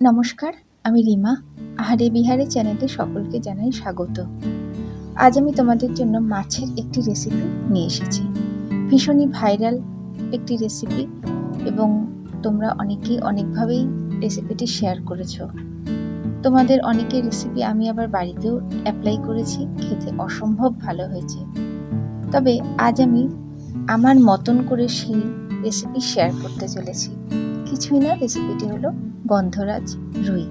নমস্কার, আমি রিমা। আহারে বিহারে চ্যানেলে সকলকে জানাই স্বাগত। আজ আমি তোমাদের জন্য মাছের একটি রেসিপি নিয়ে এসেছি। ভীষণই ভাইরাল একটি রেসিপি এবং তোমরা অনেকেই অনেকভাবেই রেসিপিটি শেয়ার করেছ। তোমাদের অনেকের রেসিপি আমি আবার বাড়িতেও অ্যাপ্লাই করেছি, খেতে অসম্ভব ভালো হয়েছে। তবে আজ আমি আমার মতন করে সেই রেসিপি শেয়ার করতে চলেছি। কিছুই না রেসিপিটি হলো গন্ধরাজ রুই।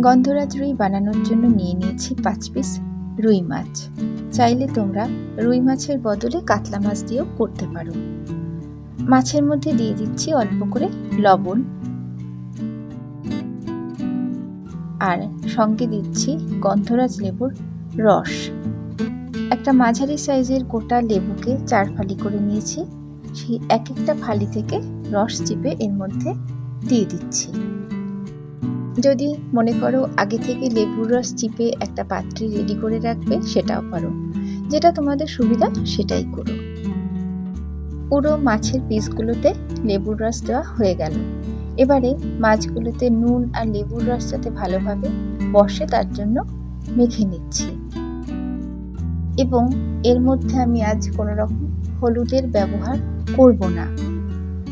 গন্ধরাজ রুই বানানোর জন্য নিয়ে নিয়েছি পাঁচ পিস রুই মাছ। চাইলে তোমরা রুই মাছের বদলে কাতলা মাছ দিয়েও করতে পারো। মাছের মধ্যে দিয়ে দিচ্ছি অল্প করে লবণ। আর সঙ্গে দিচ্ছি গন্ধরাজ লেবুর রস। একটা মাঝারি সাইজের গোটা লেবুকে চার ফালি করে নিয়েছি। সেই এক একটা ফালি থেকে রস চিপে এর মধ্যে দিয়ে দিচ্ছি। যদি মনে করো আগে থেকে লেবুর রস চিপে একটা পাত্রে রেডি করে রাখবে, সেটাও পারো যেটা তোমাদের সুবিধা, সেটাই করো। পুরো মাছের পিসগুলোতে লেবুর রস দেওয়া হয়ে গেল। এবারে মাছগুলোতে নুন আর লেবুর রস যাতে ভালোভাবে বসে, তার জন্য মেখে নিচ্ছি। এবং এর মধ্যে আমি আজ কোনো রকম হলুদের ব্যবহার করব না।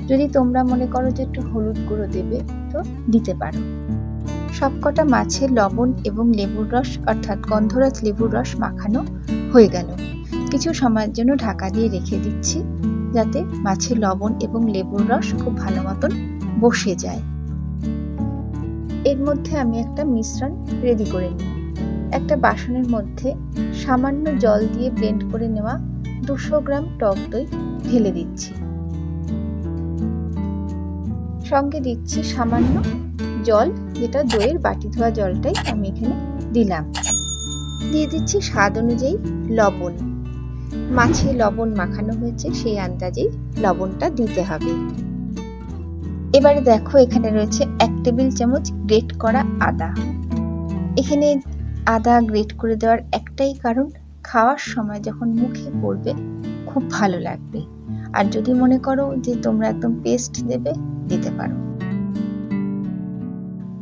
যদি তোমরা মনে করো যে একটু হলুদ গুঁড়ো দেবে, তো দিতে পারো। সবকটা মাছের লবণ এবং লেবুর রস, অর্থাৎ গন্ধরাজ লেবুর রস মাখানো হয়ে গেল। কিছু সময়ের জন্য ঢাকা দিয়ে রেখে দিচ্ছি, যাতে মাছের লবণ এবং লেবুর রস খুব ভালো মতন বসে যায়। এর মধ্যে আমি একটা মিশ্রণ রেডি করে নিই। একটা বাসনের মধ্যে সামান্য জল দিয়ে ব্লেন্ড করে নেওয়া দুশো গ্রাম টক দই ঢেলে দিচ্ছি। সঙ্গে দিচ্ছি সামান্য জল, যেটা দইয়ের বাটি ধোয়া জলটাই আমি এখানে দিলাম। দিয়ে দিচ্ছি স্বাদ অনুযায়ী লবণ। মাছে লবণ মাখানো হয়েছে, সেই আন্দাজেই লবণটা দিতে হবে। এবারে দেখো এখানে রয়েছে এক টেবিল চামচ গ্রেট করা আদা। এখানে আদা গ্রেট করে দেওয়ার একটাই কারণ, খাওয়ার সময় যখন মুখে পড়বে, খুব ভালো লাগবে। আর যদি মনে করো যে তোমরা একদম পেস্ট দেবে, দিতে পারো।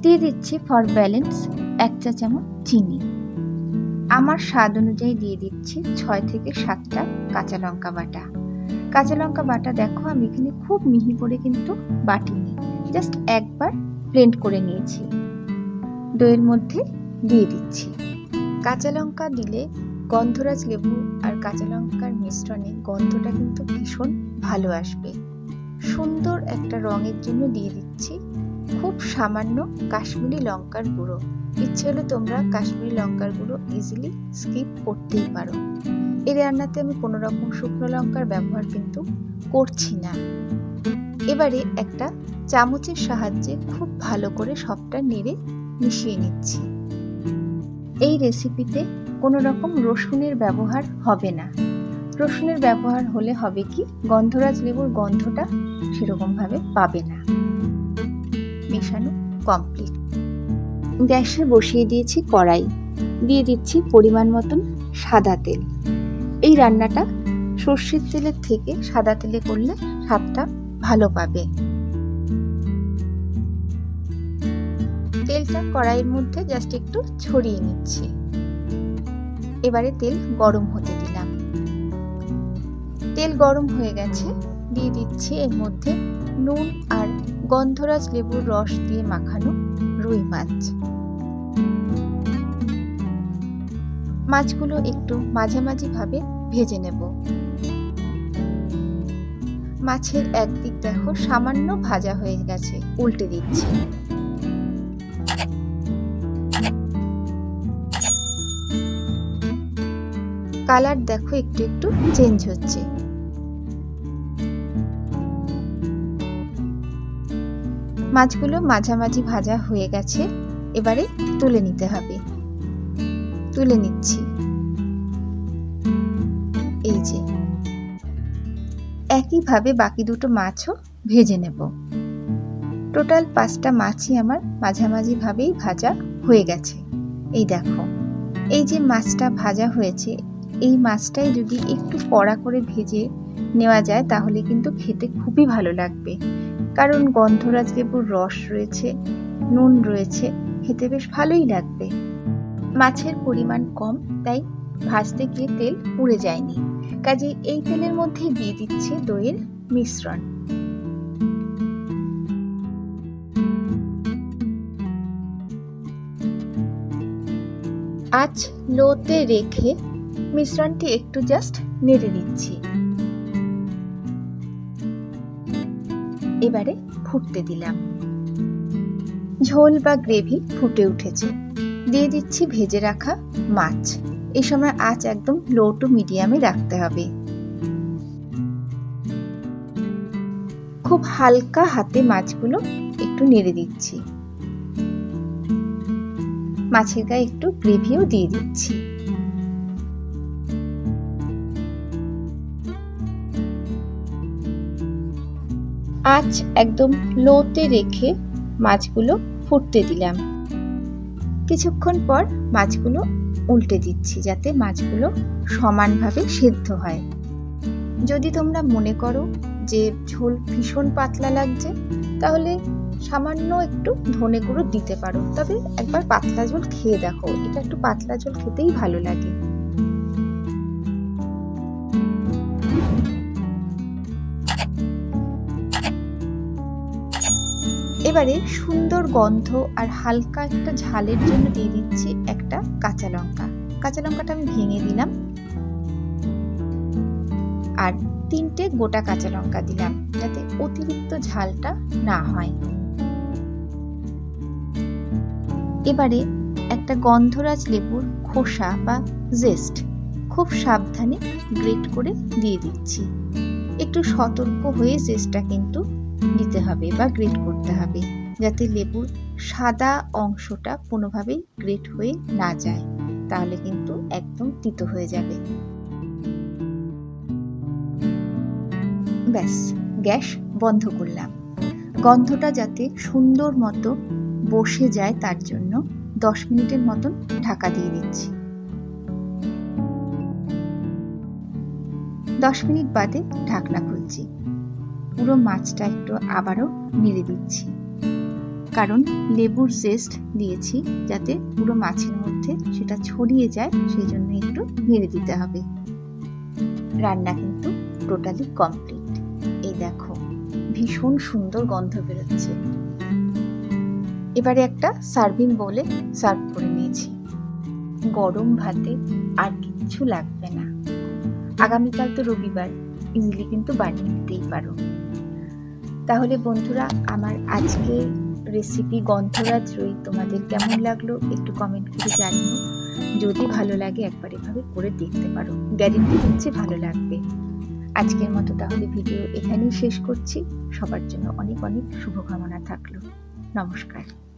দিয়ে দিচ্ছি ফর ব্যালেন্স এক চা চামচ চিনি। আমার স্বাদ অনুযায়ী দিয়ে দিচ্ছি ছয় থেকে সাতটা কাঁচা লঙ্কা বাটা। কাঁচা লঙ্কা বাটা দেখো, আমি এখানে খুব মিহি করে কিন্তু বাটিনি। জাস্ট একবার ব্লেন্ড করে নিয়েছি। দইয়ের মধ্যে দিয়ে দিচ্ছি। কাঁচা লঙ্কা দিলে গন্ধরাজ লেবু আর কাঁচা লঙ্কার মিশ্রণে গন্ধটা কিন্তু ভীষণ ভালো আসবে। সুন্দর একটা রঙের জন্য দিয়ে দিচ্ছি খুব সামান্য কাশ্মীরি লঙ্কার গুঁড়ো। ইচ্ছে হলে তোমরা কাশ্মীরি লঙ্কার গুঁড়ো ইজিলি স্কিপ করতেই পারো। এই রান্নাতে আমি কোনো রকম শুকনো লঙ্কার ব্যবহার কিন্তু করছি না। এবারে একটা চামচের সাহায্যে খুব ভালো করে সবটা নেড়ে মিশিয়ে নিচ্ছি। এই রেসিপিতে কোনো রকম রসুনের ব্যবহার হবে না। রসুনের ব্যবহার হলে হবে কি? গন্ধরাজ লেবুর গন্ধটা সেরকমভাবে পাবে না। মেশানো কমপ্লিট গ্যাসে বসিয়ে দিয়েছি কড়াই। দিয়ে দিচ্ছি পরিমাণ মতন সাদা তেল। এই রান্নাটা সর্ষের তেলের থেকে সাদা তেলে করলে স্বাদটা ভালো পাবে। তেলটা কড়াইয়ের মধ্যে জাস্ট একটু ছড়িয়ে নিচ্ছি। এবারে তেল গরম হতে দিলাম। তেল গরম হয়ে গেছে, দিয়ে দিচ্ছি এর মধ্যে নুন আর গন্ধরাজ লেবুর রস দিয়ে মাখানো রুই মাছ। মাছগুলো একটু মাঝামাঝি ভাবে ভেজে নেব। মাছের একদিক দেখো সামান্য ভাজা হয়ে গেছে, উল্টে দিচ্ছি। কালার দেখো, একটু একটু চেঞ্জ হচ্ছে। মাছগুলো মাঝামাঝি ভাজা হয়ে গেছে, এবারে তুলে নিতে হবে। তুলে নিচ্ছি। এই যে, একইভাবে বাকি দুটো মাছও ভেজে নেব। টোটাল পাঁচটা মাছই আমার মাঝামাঝি ভাবেই ভাজা হয়ে গেছে। এই দেখো, এই যে মাছটা ভাজা হয়েছে এই মাছটাই যদি একটু কড়া করে ভেজে নেওয়া যায়, তাহলে কিন্তু খেতে খুবই ভালো লাগবে। কারণ গন্ধরাজ লেবুর রস রয়েছে, নুন রয়েছে, খেতে বেশ ভালোই লাগবে। মাছের পরিমাণ কম, তাই ভাজতে গিয়ে তেল পুড়ে যায়নি। কাজে এই তেলের মধ্যে দিয়ে দিচ্ছি দইয়ের মিশ্রণ। আজ লোতে রেখে মিশ্রণটি একটু জাস্ট নেড়ে দিচ্ছি এবারে ফুটতে দিলাম। ঝোল বা গ্রেভি ফুটে উঠেছে। দিয়ে দিচ্ছি ভেজে রাখা মাছ। এই সময় আঁচ একদম লো টু মিডিয়ামে রাখতে হবে। খুব হালকা হাতে মাছগুলো একটু নেড়ে দিচ্ছি। মাছের গায়ে একটু গ্রেভিও দিয়ে দিচ্ছি। আঁচ একদম লোতে রেখে মাছগুলো ফুটতে দিলাম। কিছুক্ষণ পর মাছগুলো উল্টে দিচ্ছি যাতে মাছগুলো সমানভাবে সেদ্ধ হয়। যদি তোমরা মনে করো যে ঝোল ভীষণ পাতলা লাগছে, তাহলে সামান্য একটু ধনে গুঁড়ো দিতে পারো। তবে একবার পাতলা ঝোল খেয়ে দেখো, এটা একটু পাতলা ঝোল খেতেই ভালো লাগে। এবারে সুন্দর গন্ধ আর হালকা একটা ঝালের জন্য দিয়ে দিচ্ছি একটা কাঁচা লঙ্কা। কাঁচা লঙ্কাটা আমি ভেঙে দিলাম। আর তিনটে গোটা কাঁচা লঙ্কা দিলাম যাতে অতিরিক্ত ঝালটা না হয়। এবারে একটা গন্ধরাজ লেবুর খোসা বা জেস্ট খুব সাবধানে গ্রেট করে দিয়ে দিচ্ছি। একটু সতর্ক হয়ে জেস্টটা কিন্তু দিতে হবে বা গ্রেট করতে হবে যাতে লেবুর সাদা অংশটা কোনোভাবেই গ্রেট হয়ে না যায়। তাহলে কিন্তু একদম তিতো হয়ে যাবে। ব্যাস, গ্যাস বন্ধ করলাম। গন্ধটা যাতে সুন্দর মতো বসে যায় তার জন্য দশ মিনিটের মতন ঢাকা দিয়ে দিচ্ছি। দশ মিনিট বাদে ঢাকনা খুলছি। পুরো মাছটা একটু আবারও নেড়ে দিচ্ছি। কারণ লেবুর জেস্ট দিয়েছি যাতে পুরো মাছের মধ্যে সেটা ছড়িয়ে যায়, সেই জন্য একটু নেড়ে দিতে হবে। রান্না কিন্তু টোটালি কমপ্লিট এই দেখো, ভীষণ সুন্দর গন্ধ বেরোচ্ছে। এবারে একটা সার্ভিং বলে সার্ভ করে নিয়েছি। গরম ভাতে আর কিচ্ছু লাগবে না। আগামীকাল তো রবিবার ইজিলি কিন্তু বানিয়ে নিতেই পারো। তাহলে বন্ধুরা, আমার আজকে রেসিপি গন্ধরাজ রই তোমাদের কেমন লাগল একটু কমেন্ট করে জানিও। যদি ভালো লাগে একবার এভাবে করে দেখতে পারো। গ্যারেন্টি হচ্ছে ভালো লাগবে। আজকের মতো তাহলে ভিডিও এখানেই শেষ করছি। সবার জন্য অনেক অনেক শুভকামনা থাকল। নমস্কার।